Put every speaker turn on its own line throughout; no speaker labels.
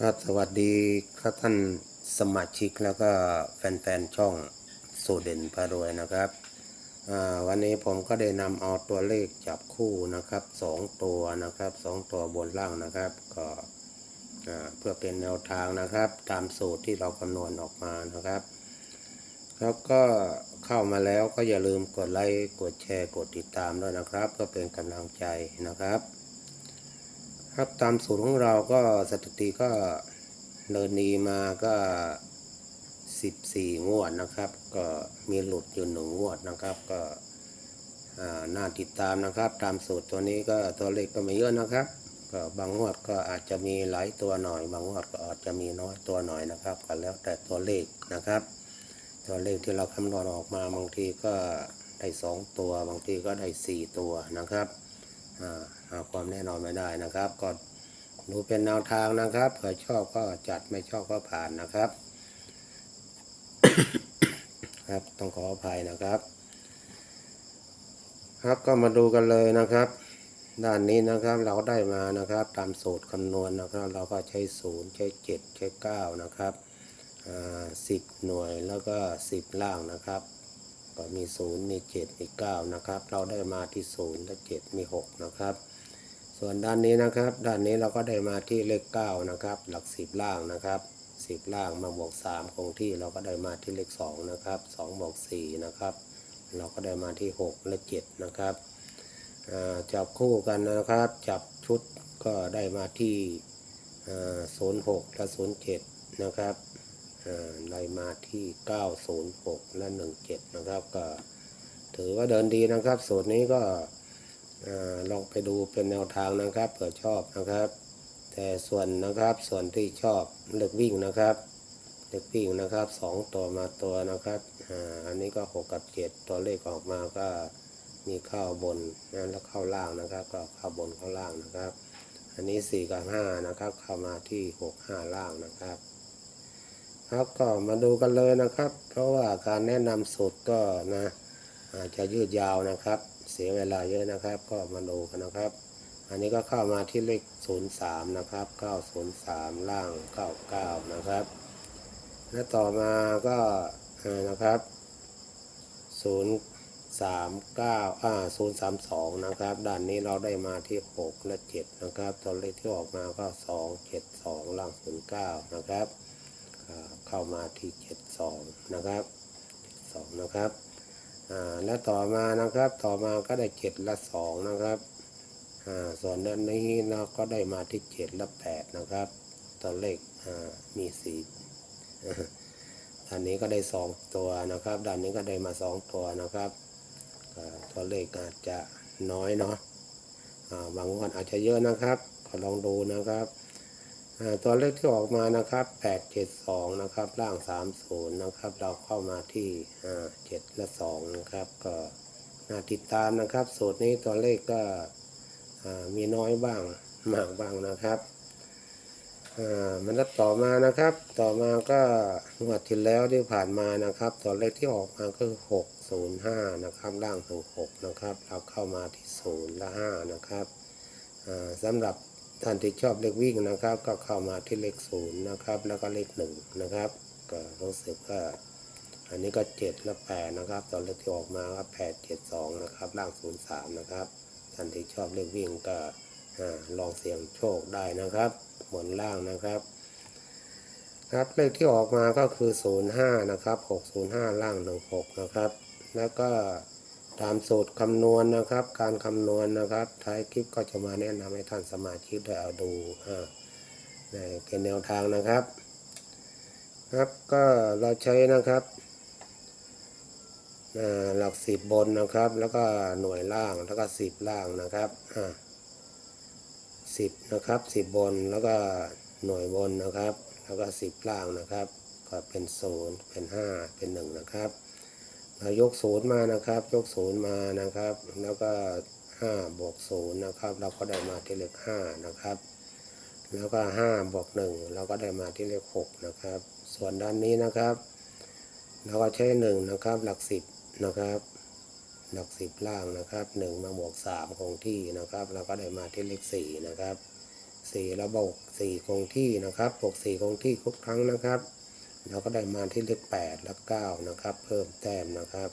ครับสวัสดีครับท่านสมาชิกแล้วก็แฟนๆช่องโซเด่นพารวยนะครับ วันนี้ผมก็ได้นำเอาตัวเลขจับคู่นะครับสองตัวนะครับสองตัวบนล่างนะครับ ก็เพื่อเป็นแนวทางนะครับ ตามสูตรที่เราคำนวณออกมานะครับ แล้วก็เข้ามาแล้วก็อย่าลืมกดไลค์กดแชร์กดติดตามด้วยนะครับ ก็เป็นกำลังใจนะครับ ครับตามสูตรของเราก็สถิติก็เดินดีมาก็ 14 งวดนะครับ ก็มีหลุดอยู่หนึ่งงวดนะครับ ก็น่าติดตามนะครับ ตามสูตรตัวนี้ก็ตัวเลขก็ไม่เยอะนะครับ ก็บางงวดก็อาจจะมีหลายตัวหน่อย บางงวดก็อาจจะมีน้อยตัวหน่อยนะครับก็แล้วแต่ตัวเลขนะครับ ตัวเลขที่เราคำนวณออกมาบางทีก็ได้สองตัว บางทีก็ได้สี่ตัวนะครับ หาความแน่นอนไม่ได้นะครับ ก็ดูเป็นแนวทางนะครับเผื่อชอบก็จัดไม่ชอบก็ผ่านนะครับ ครับต้องขออภัยนะครับ ครับก็มาดูกันเลยนะครับ ด้านนี้นะครับเราได้มานะครับ ตามสูตรคำนวณนะครับ เราก็ใช้ศูนย์ใช้เจ็ดใช้เก้านะครับสิบหน่วยแล้วก็สิบล่างนะครับ ก็มีศูนย์มีเจ็ดมีเก้านะครับ เราได้มาที่ศูนย์และเจ็ดมีหกนะครับ ส่วนด้านนี้นะครับ ด้านนี้เราก็ได้มาที่เลขเก้านะครับ หลักสิบล่างนะครับสิบล่างมาบวกสามคงที่เราก็ได้มาที่เลขสองนะครับสองบวกสี่นะครับ เราก็ได้มาที่หกและเจ็ดนะครับจับคู่กันนะครับ จับชุดก็ได้มาที่ศูนย์หกและศูนย์เจ็ดนะครับ ไล่มาที่ 906 และ 17 นะครับ ก็ถือว่าเดินดีนะครับ สูตรนี้ก็ลองไปดูเป็นแนวทางนะครับเผื่อชอบนะครับ แต่ส่วนนะครับส่วนที่ชอบเลือกวิ่งนะครับเลือกวิ่งนะครับสองตัวมาตัวนะครับอันนี้ก็ 6 กับ 7 ตัวเลขออกมาก็มีเข้าบนนะแล้วเข้าล่างนะครับ ก็เข้าบนเข้าล่างนะครับ อันนี้ 4 กับ 5 นะครับ เข้ามาที่ 6 5 ล่างนะครับ ครับก็มาดูกันเลยนะครับ เพราะว่าการแนะนำสูตรก็นะอาจจะยืดยาวนะครับ เสียเวลาเยอะนะครับ ก็มาดูกันนะครับ อันนี้ก็เข้ามาที่เลข 03 นะครับ 903 ล่าง 99 นะครับ และต่อมาก็นะครับ 039อ่า032 นะครับ ด้านนี้เราได้มาที่ 6 และ 7 นะครับ ตัวเลขที่ออกมาก็ 2 7 2 ล่าง 09 นะครับ เข้ามาที่ 72 นะครับ2นะครับและต่อมานะครับต่อมาก็ได้7และ2นะครับส่วนด้านนี้เราก็ได้มาที่7และ 8 นะครับตัวเลขมีสีด้านนี้ก็ได้ 2 ตัวนะครับด้านนี้ก็ได้มา 2 ตัวนะครับตัวเลขอาจจะน้อยเนาะบางวันอาจจะเยอะนะครับ ก็ลองดูนะครับ ตัวเลขที่ออกมานะครับ872นะครับล่าง30นะครับ เราเข้ามาที่อ่า7และ2นะครับก็น่าติดตามนะครับสูตรนี้ตัวเลขก็มีน้อยบ้างมากบ้างนะครับอ่ามันก็ต่อมานะครับ ต่อมาก็งวดที่แล้วที่ผ่านมานะครับ ตัวเลขที่ออกมาก็คือ605นะครับล่างถึง6นะครับ เราเข้ามาที่0และ5นะครับอ่าสำหรับ ท่านที่ชอบเลขวิ่งนะครับ ก็เข้ามาที่เลขศูนย์นะครับ แล้วก็เลขหนึ่งนะครับ ก็รู้สึกว่าอันนี้ก็เจ็ดและแปดนะครับตอนเลขที่ออกมาก็แปดเจ็ดสองนะครับ ล่างศูนย์สามนะครับท่านที่ชอบเลขวิ่งก็ลองเสี่ยงโชคได้นะครับบนล่างนะครับ ครับเลขที่ออกมาก็คือ 05 นะครับ 605 ล่าง 16 นะครับ แล้วก็ ตามสูตรคำนวณนะครับ การคำนวณนะครับท้ายคลิปก็จะมาแนะนำให้ท่านสมาชิกได้เอาดูอ่าในเป็นแนวทางนะครับ ครับก็เราใช้นะครับหลักสิบบนนะครับ แล้วก็หน่วยล่างแล้วก็สิบล่างนะครับอ่าสิบนะครับสิบบนแล้วก็หน่วยบนนะครับ แล้วก็สิบล่างนะครับ ก็เป็นศูนย์เป็นห้าเป็นหนึ่งนะครับ ยกศูนย์มานะครับ ยกศูนย์มานะครับ แล้วก็ห้าบวกศูนย์นะครับ เราก็ได้มาที่เลขห้านะครับ แล้วก็ห้าบวกหนึ่งเราก็ได้มาที่เลขหกนะครับ ส่วนด้านนี้นะครับเราก็ใช้หนึ่งนะครับ หลักสิบนะครับ หลักสิบล่างนะครับหนึ่งมาบวกสามคงที่นะครับ เราก็ได้มาที่เลขสี่นะครับสี่แล้วบอกสี่คงที่นะครับหกสี่คงที่ทุกครั้งนะครับ เราก็ได้มาที่เลขแปดและเก้านะครับ เพิ่มแต้มนะครับ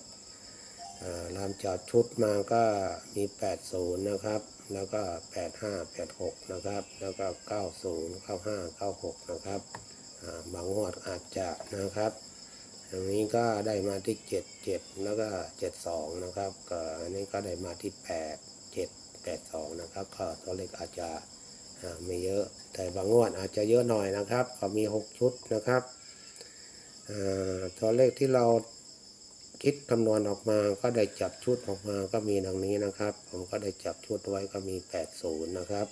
อ่าลามจากชุดมาก็มีแปดศูนย์นะครับ แล้วก็แปดห้าแปดหกนะครับ แล้วก็เก้าศูนย์เก้าห้าเก้าหกนะครับบางงวดอาจจะนะครับอย่างนี้ก็ได้มาที่เจ็ดเจ็ดแล้วก็เจ็ดสองนะครับก็อันนี้ก็ได้มาที่แปดเจ็ดแปดสองนะครับก็ตัวเลขอาจจะไม่เยอะ แต่บางงวดอาจจะเยอะหน่อยนะครับ ก็มีหกชุดนะครับ ตัวเลขที่เราคิดคำนวณออกมาก็ได้จับชุดออกมาก็มีดังนี้นะครับ ผมก็ได้จับชุดไว้ก็มี 80 นะครับ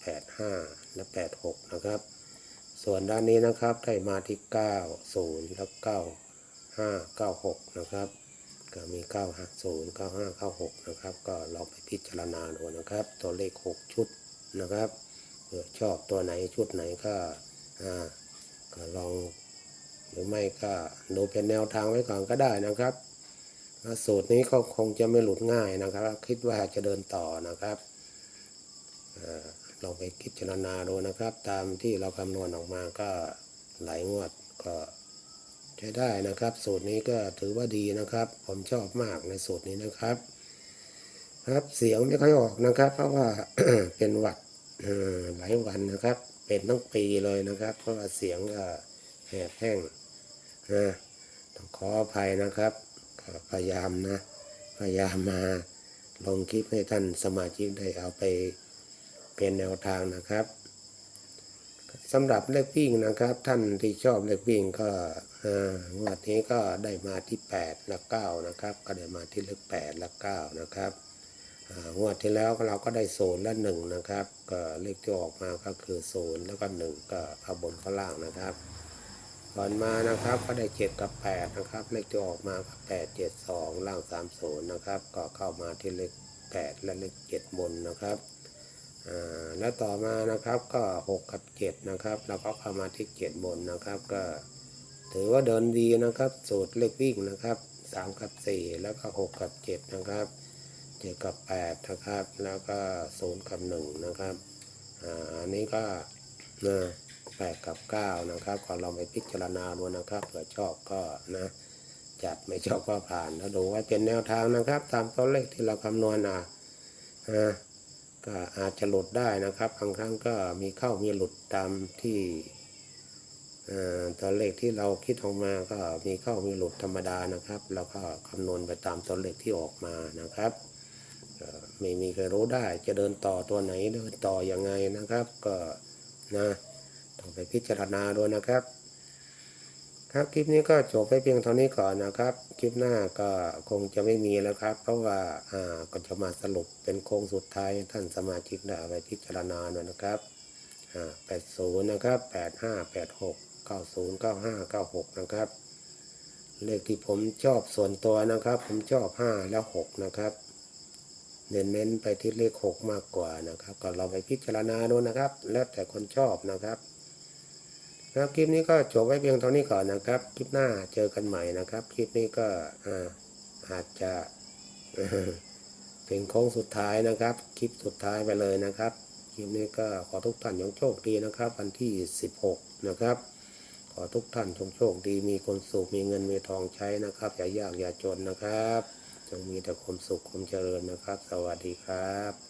85 และ 86 นะครับ ส่วนด้านนี้นะครับได้มาที่ 90 และ95 96 นะครับ ก็มี 950 95 96 นะครับ ก็ลองไปพิจารณาดูนะครับ ตัวเลข 6 ชุดนะครับเผื่อชอบตัวไหนชุดไหนก็อ่าก็ลอง หรือไม่ก็ดูเป็นแนวทางไว้ก่อนก็ได้นะครับสูตรนี้ก็คงจะไม่หลุดง่ายนะครับ คิดว่าจะเดินต่อนะครับอลองไปคิดจารณาดูนะครับ ตามที่เราคำนวณออกมาก็หลายงวดก็ใช้ได้นะครับ สูตรนี้ก็ถือว่าดีนะครับ ผมชอบมากในสูตรนี้นะครับ ครับเสียงไม่ค่อยออกนะครับ เพราะว่าเป็นหวัดหลายวันนะครับ เป็นทั้งปีเลยนะครับ เพราะว่าเสียงก็แหบแห้ง นะต้องขออภัยนะครับพยายามนะ พยายามมาลงคลิปให้ท่านสมาชิกได้เอาไปเป็นแนวทางนะครับสำหรับเลขวิ่งนะครับ ท่านที่ชอบเลขวิ่งก็งวดนี้ก็ได้มาที่ 8 และ 9 นะครับ ก็ได้มาที่เลข8 และ 9 นะครับอ่างวดที่แล้วเราก็ได้ศูนและหนึ่งนะครับ ก็เลขที่ออกมาก็คือศูนแล้วก็หนึ่งก็ข้าบนข้างล่างนะครับ ก่อนมานะครับก็ได้เจ็ดกับแปดนะครับเลขที่ออกมาก็แปดเจ็ดสองล่างสามศูนย์นะครับก็เข้ามาที่เลขแปดและเลขเจ็ดบนนะครับแล้วต่อมานะครับก็หกกับเจ็ดนะครับแล้วก็เข้ามาที่เจ็ดบนนะครับ ก็ถือว่าเดินดีนะครับสูตรเลขวิ่งนะครับสามกับสี่แล้วก็หกกับเจ็ดนะครับเจ็ดกับแปดนะครับ แล้วก็ศูนย์กับหนึ่งนะครับอันนี้ก็นะ แปดกับเก้านะครับก็ลองไปพิจารณาดูนะครับเผื่อชอบก็นะจัดไม่ชอบก็ผ่านแล้วดูไว้เป็นแนวทางนะครับ ตามตัวเลขที่เราคำนวณอะอ่าก็อาจจะหลุดได้นะครับบางครั้งก็มีเข้ามีหลุดตามที่อ่อตัวเลขที่เราคิดออกมาก็มีเข้ามีหลุดธรรมดานะครับ แล้วก็คำนวณไปตามตัวเลขที่ออกมานะครับไม่มีใครรู้ได้จะเดินต่อตัวไหนเดินต่อยังไงนะครับ ก็นะ ไปพิจารณาด้วยนะครับ ครับคลิปนี้ก็จบไปเพียงเท่านี้ก่อนนะครับ คลิปหน้าก็คงจะไม่มีแล้วครับ เพราะว่าอ่าก็จะมาสรุปเป็นโค้งสุดท้ายท่านสมาชิกได้เอาไปพิจารณาด้วยนะครับอ่า80นย์นะครับ85 86 90 95 96นย์เก้าห้าเก้าหกนะครับเลขที่ผมชอบส่วนตัวนะครับ ผมชอบ5และ6นะครับเน้นๆไปที่เลขหกมากกว่านะครับ ก็เราไปพิจารณาดูนะครับ แล้วแต่คนชอบนะครับ แล้วคลิปนี้ก็จบไว้เพียงเท่านี้ก่อนนะครับ คลิปหน้าเจอกันใหม่นะครับ คลิปนี้ก็อาอาจจะเป็นโค้งสุดท้ายนะครับ คลิปสุดท้ายไปเลยนะครับ คลิปนี้ก็ขอทุกท่านจงโชคดีนะครับ วันที่ 16 นะครับ ขอทุกท่านจงโชคดี มีคนสุข มีเงิน มีทองใช้นะครับ อย่ายากอย่าจนนะครับ จงมีแต่ความสุขความเจริญนะครับ สวัสดีครับ